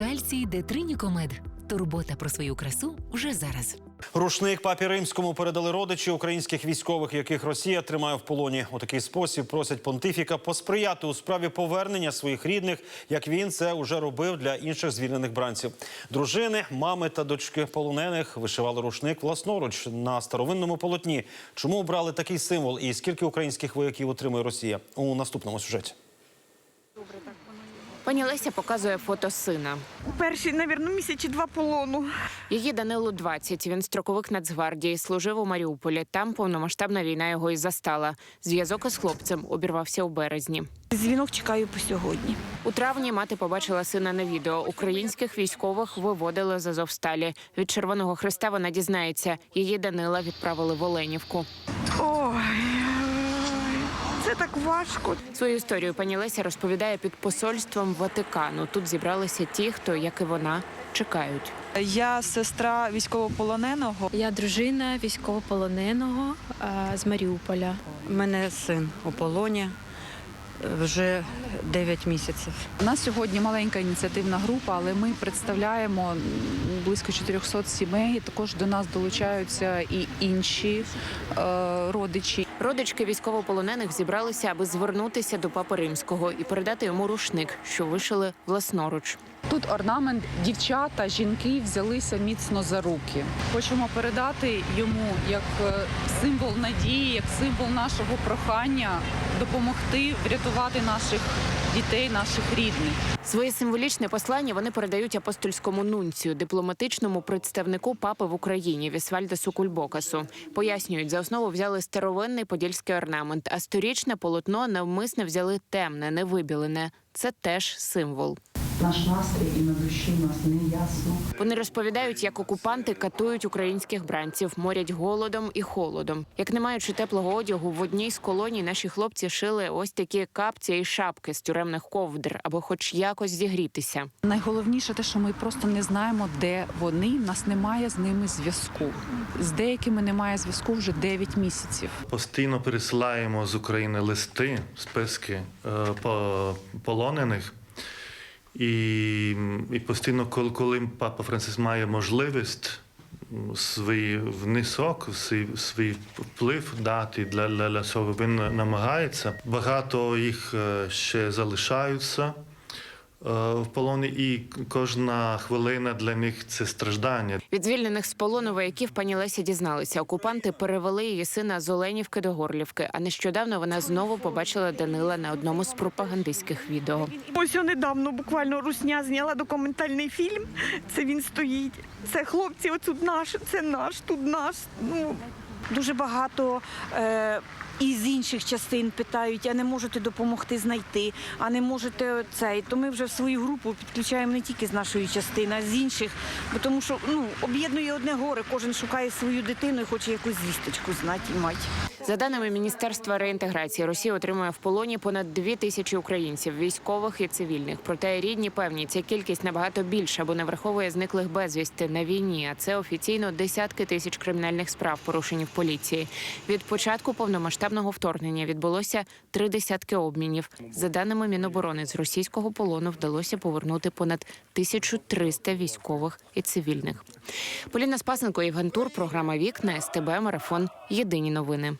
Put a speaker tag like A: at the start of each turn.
A: Кальцій Детринікомед. Турбота про свою красу вже зараз.
B: Рушник папі римському передали родичі українських військових, яких Росія тримає в полоні. У такий спосіб просять понтифіка посприяти у справі повернення своїх рідних, як він це уже робив для інших звільнених бранців. Дружини, мами та дочки полонених вишивали рушник власноруч на старовинному полотні. Чому обрали такий символ і скільки українських вояків отримує Росія у наступному сюжеті?
C: Пані Леся показує фото сина.
D: Перші, навірно, місяці два полону.
C: Її Данилу 20. Він строковик Нацгвардії, служив у Маріуполі. Там повномасштабна війна його і застала. Зв'язок із хлопцем обірвався у березні.
D: Дзвінок чекаю по сьогодні.
C: У травні мати побачила сина на відео. Українських військових виводили з Азовсталі. Від Червоного Христа вона дізнається. Її Данила відправили в Оленівку.
D: Ой, це так важко.
C: Свою історію пані Леся розповідає під посольством Ватикану. Тут зібралися ті, хто, як і вона, чекають.
E: Я сестра військовополоненого.
F: Я дружина військовополоненого е, з Маріуполя.
G: У мене син у полоні вже 9 місяців.
H: У нас сьогодні маленька ініціативна група, але ми представляємо близько 400 сімей. Також до нас долучаються і інші е, родичі.
C: Родички військовополонених зібралися, аби звернутися до папи римського і передати йому рушник, що вишили власноруч.
H: Тут орнамент дівчата, жінки взялися міцно за руки. Хочемо передати йому як е, символ надії, як символ нашого прохання допомогти врятувати наших дітей, наших рідних.
C: Своє символічне послання вони передають апостольському нунцію, дипломатичному представнику папи в Україні Вісвальдесу Кульбокасу. Пояснюють, за основу взяли старовинний подільський орнамент, а сторічне полотно навмисне взяли темне, невибілене. Це теж символ.
I: Наш настрій і на душі у нас не ясно.
C: Вони розповідають, як окупанти катують українських бранців, морять голодом і холодом. Як не маючи теплого одягу, в одній з колоній наші хлопці шили ось такі капці і шапки з тюремних ковдр, аби хоч якось зігрітися.
H: Найголовніше те, що ми просто не знаємо, де вони. Нас немає з ними зв'язку. З деякими немає зв'язку вже 9 місяців.
J: Постійно пересилаємо з України листи, списки е, по- полонених. І, і постійно, коли, коли папа Франциск має можливість свій внесок, свій, свій вплив дати для, для, для цього, він намагається. Багато їх е, ще залишаються в полоні, і кожна хвилина для них це страждання.
C: Від звільнених з полону вояків пані Леся дізналися. Окупанти перевели її сина з Оленівки до Горлівки. А нещодавно вона знову побачила Данила на одному з пропагандистських відео.
D: Ось недавно буквально Русня зняла документальний фільм. Це він стоїть. Це хлопці, оцут наш, це наш, тут наш. Ну дуже багато. Е- і з інших частин питають, а не можете допомогти знайти, а не можете цей. То ми вже в свою групу підключаємо не тільки з нашої частини, а з інших. Бо тому що ну об'єднує одне горе, кожен шукає свою дитину і хоче якусь звісточку знати і мати.
C: За даними Міністерства реінтеграції, Росія отримує в полоні понад дві тисячі українців, військових і цивільних. Проте рідні певні ця кількість набагато більша, бо не враховує зниклих безвісти на війні. А це офіційно десятки тисяч кримінальних справ, порушені в поліції. Від початку повномасштабного вторгнення відбулося три десятки обмінів. За даними Міноборони, з російського полону вдалося повернути понад 1300 військових і цивільних. Поліна Спасенко, Євген Тур, програма Вікна СТБ Марафон. Єдині новини.